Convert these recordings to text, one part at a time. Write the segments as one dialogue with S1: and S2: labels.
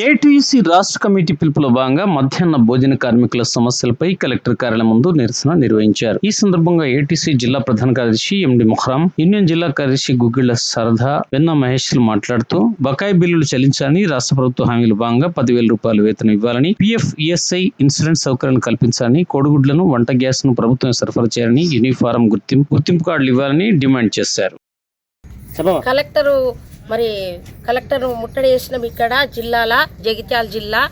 S1: ATC రాష్ట్ర committee పిలుపులో భాగంగా మధ్యాహ్న భోజన కార్మికుల సమస్యలపై కలెక్టర్ కార్యాలయం ముందు నిరసన నిర్వహించారు. ఈ సందర్భంగా ఏటీసీ జిల్లా ప్రధాన కార్యదర్శి ఎండి మొహరాం యూనియన్ జిల్లా కార్యదర్శి గుగ్గిళ్ళ సరదా వెన్న మహేష్లు మాట్లాడుతూ బకాయి బిల్లులు చెల్లించాలని రాష్ట్ర ప్రభుత్వ హామీల భాగంగా పదివేల రూపాయలు వేతనం ఇవ్వాలని పిఎఫ్ ఈఎస్ఐ ఇన్సూరెన్స్ సౌకర్యాన్ని కల్పించాలని కోడిగుడ్లను వంట గ్యాస్ను ప్రభుత్వం సరఫరా చేయాలని యూనిఫారం గుర్తింపు గుర్తింపు కార్డులు ఇవ్వాలని డిమాండ్ చేశారు.
S2: కలెక్టరు మరి కలెక్టర్ ముట్టడి చేసినాం ఇక్కడ జిల్లాల జగిత్యాల జిల్లా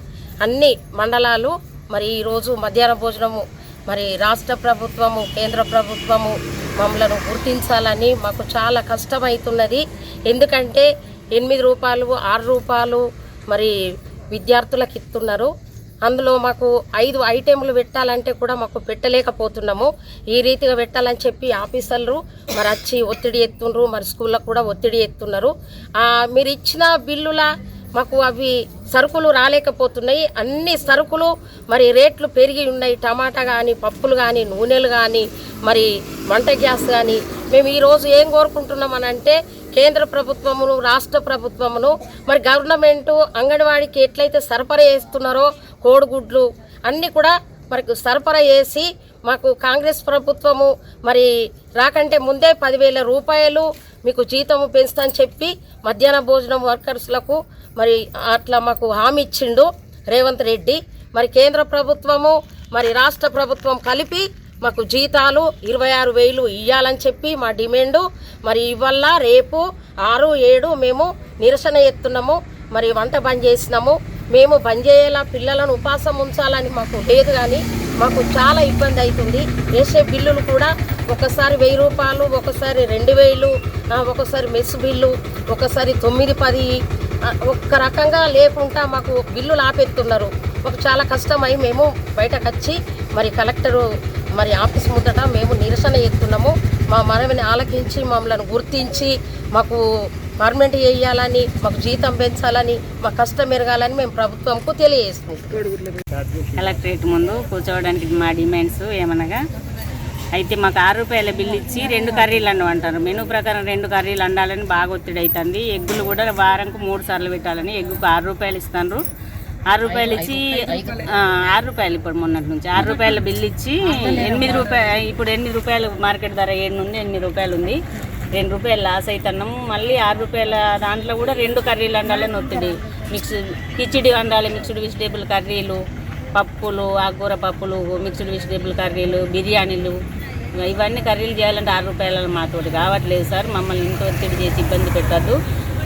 S2: అన్ని మండలాలు. మరి ఈరోజు మధ్యాహ్న భోజనము మరి రాష్ట్ర ప్రభుత్వము కేంద్ర ప్రభుత్వము మమ్మలను గుర్తించాలని మాకు చాలా కష్టమవుతున్నది ఎందుకంటే ఎనిమిది రూపాయలు ఆరు రూపాయలు మరి విద్యార్థులకు ఇస్తున్నారు అందులో మాకు ఐదు ఐటెంలు పెట్టాలంటే కూడా మాకు పెట్టలేకపోతున్నాము. ఈ రీతిగా పెట్టాలని చెప్పి ఆఫీసర్లు మరి వచ్చి ఒత్తిడి ఎత్తుండ్రు మరి స్కూళ్ళకు కూడా ఒత్తిడి ఎత్తున్నారు. మీరు ఇచ్చిన బిల్లుల మాకు అవి సరుకులు రాలేకపోతున్నాయి. అన్ని సరుకులు మరి రేట్లు పెరిగి ఉన్నాయి. టమాటా కానీ పప్పులు కానీ నూనెలు కానీ మరి వంట గ్యాస్ కానీ మేము ఈరోజు ఏం కోరుకుంటున్నామని అంటే కేంద్ర ప్రభుత్వమును రాష్ట్ర ప్రభుత్వమును మరి గవర్నమెంటు అంగన్వాడీకి ఎట్లయితే సరఫరా చేస్తున్నారో కోడిగుడ్లు అన్నీ కూడా మనకు సరఫరా చేసి మాకు కాంగ్రెస్ ప్రభుత్వము మరి రాకంటే ముందే పదివేల రూపాయలు మీకు జీతము పెంచుతాని చెప్పి మధ్యాహ్న భోజనం వర్కర్స్లకు మరి అట్లా మాకు హామీ ఇచ్చిండు రేవంత్ రెడ్డి. మరి కేంద్ర ప్రభుత్వము మరి రాష్ట్ర ప్రభుత్వం కలిపి మాకు జీతాలు ఇరవై ఆరు వేలు ఇవ్వాలని చెప్పి మా డిమాండు. మరి ఇవల్ల రేపు ఆరు ఏడు మేము నిరసన ఎత్తున్నాము మరి వంట బంద్ చేసినాము. మేము బంద్ పిల్లలను ఉపాసం ఉంచాలని మాకు లేదు కానీ మాకు చాలా ఇబ్బంది అవుతుంది. వేసే బిల్లులు కూడా ఒకసారి వెయ్యి రూపాయలు ఒకసారి రెండు వేలు ఒకసారి మెస్ బిల్లు ఒకసారి తొమ్మిది పది ఒక్క రకంగా లేకుండా మాకు బిల్లులు ఆపెత్తున్నారు మాకు చాలా కష్టమై మేము బయటకు వచ్చి మరి కలెక్టరు మరి ఆఫీస్ ముందట మేము నిరసన ఎత్తున్నాము మా మనవిని ఆలకించి మమ్మల్ని గుర్తించి మాకు పర్మనెంట్ చేయాలని మాకు జీతం పెంచాలని మా కష్టం ఎరగాలని మేము ప్రభుత్వంకు తెలియజేస్తున్నాం.
S3: కలెక్టరేట్ ముందు కూర్చోవడానికి మా డిమాండ్స్ ఏమనగా అయితే మాకు ఆరు రూపాయల బిల్లు ఇచ్చి రెండు కర్రీలు అండమంటారు మెనూ ప్రకారం రెండు కర్రీలు అండాలని బాగా ఒత్తిడి అవుతుంది ఎగ్గులు కూడా వారంకు మూడు సార్లు పెట్టాలని ఎగ్గుకు ఆరు రూపాయలు ఇస్తారు ఆరు రూపాయలు ఇచ్చి ఆరు రూపాయలు ఇప్పుడు మొన్నటి నుంచి. ఆరు రూపాయల బిల్లు ఇచ్చి ఎనిమిది రూపాయలు ఇప్పుడు ఎనిమిది రూపాయలు మార్కెట్ ధర ఏడు నుండి ఎనిమిది రూపాయలు ఉంది. రెండు రూపాయలు లాస్ అవుతున్నాము మళ్ళీ ఆరు రూపాయల దాంట్లో కూడా రెండు కర్రీలు వండాలని ఒత్తిడి మిక్స్ కిచిడి వండాలి మిక్స్డ్ వెజిటేబుల్ కర్రీలు పప్పులు ఆకుకూర పప్పులు మిక్స్డ్ వెజిటేబుల్ కర్రీలు బిర్యానీలు. ఇవన్నీ కర్రీలు చేయాలంటే ఆరు రూపాయల మాతోటి కావట్లేదు సార్. మమ్మల్ని ఇంత ఒత్తిడి చేసి ఇబ్బంది పెట్టద్దు.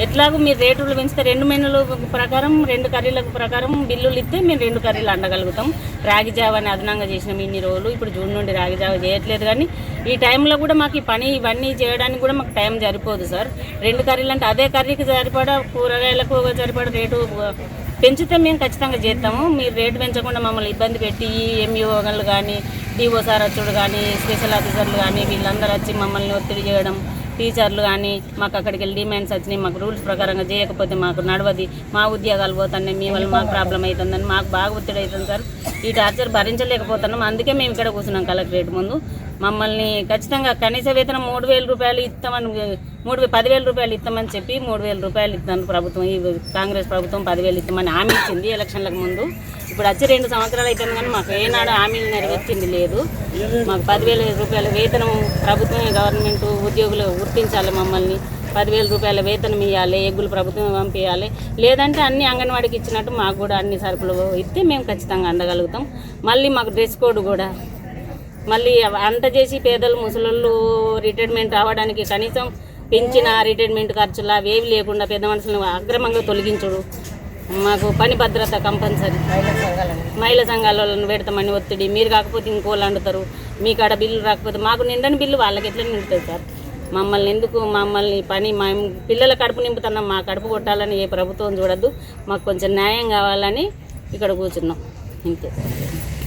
S3: ఎట్లాగో మీరు రేటులు పెంచితే రెండు మెనుల ప్రకారం రెండు కర్రీలకు ప్రకారం బిల్లులు ఇస్తే మేము రెండు కర్రీలు అండగలుగుతాం. రాగి జావని అదనంగా చేసినాం ఇన్ని రోజులు. ఇప్పుడు జూన్ నుండి రాగి జావ చేయట్లేదు కానీ ఈ టైంలో కూడా మాకు ఈ పని ఇవన్నీ చేయడానికి కూడా మాకు టైం సరిపోదు సార్. రెండు కర్రీలు అంటే అదే కర్రీకి సరిపడా కూరగాయలకు సరిపడా రేటు పెంచితే మేము ఖచ్చితంగా చేస్తాము. మీరు రేటు పెంచకుండా మమ్మల్ని ఇబ్బంది పెట్టి ఎంఈఓలు కానీ డిఓ సార్ వచ్చుడు కానీ స్పెషల్ ఆఫీసర్లు కానీ వీళ్ళందరూ వచ్చి మమ్మల్ని ఒత్తిడి చేయడం టీచర్లు కానీ మాకు అక్కడికి వెళ్ళి డిమాండ్స్ వచ్చినాయి మాకు రూల్స్ ప్రకారంగా చేయకపోతే మాకు నడవది మా ఉద్యోగాలు పోతున్నాయి మీ వల్ల మాకు ప్రాబ్లం అవుతుందని మాకు బాగా ఒత్తిడి అవుతుంది సార్. ఈ టార్చర్ భరించలేకపోతున్నాం అందుకే మేము ఇక్కడ కూర్చున్నాం కలెక్టరేట్ ముందు. మమ్మల్ని ఖచ్చితంగా కనీస వేతనం మూడు వేల రూపాయలు ఇస్తామని మూడు పదివేల రూపాయలు ఇస్తామని చెప్పి మూడు వేల రూపాయలు ఇస్తాను ప్రభుత్వం ఈ కాంగ్రెస్ ప్రభుత్వం పదివేలు ఇస్తామని హామీ ఇచ్చింది ఎలక్షన్లకు ముందు. ఇప్పుడు వచ్చి రెండు సంవత్సరాలు అవుతుంది కానీ మాకు ఏనాడు హామీలు నెరవేర్చింది లేదు. మాకు పదివేల రూపాయల వేతనం ప్రభుత్వమే గవర్నమెంట్ ఉద్యోగులు గుర్తించాలి మమ్మల్ని. పదివేల రూపాయల వేతనం ఇవ్వాలి ఎగ్గులు ప్రభుత్వం పంపించాలి లేదంటే అన్ని అంగన్వాడికి ఇచ్చినట్టు మాకు కూడా అన్ని సరుకులు ఇస్తే మేము ఖచ్చితంగా అందగలుగుతాం. మళ్ళీ మాకు డ్రెస్ కోడ్ కూడా. మళ్ళీ అంత చేసి పేదలు ముసలోళ్ళు రిటైర్మెంట్ అవ్వడానికి కనీసం పెంచిన రిటైర్మెంట్ ఖర్చులు అవేవి లేకుండా పెద్ద మనుషులను అక్రమంగా తొలగించుడు. మాకు పని భద్రత కంపల్సరీ. మహిళా సంఘాల వాళ్ళని పెడతామని ఒత్తిడి. మీరు కాకపోతే ఇంకోళ్ళు అండుతారు. మీ కాడ బిల్లు రాకపోతే మాకు నిండని బిల్లు వాళ్ళకి ఎట్లా నిండుతుంది సార్? మమ్మల్ని ఎందుకు మమ్మల్ని పని మా పిల్లల కడుపు నింపుతున్నాం. మా కడుపు కొట్టాలని ఏ ప్రభుత్వం చూడద్దు. మాకు కొంచెం న్యాయం కావాలని ఇక్కడ కూర్చున్నాం. ఇంతే.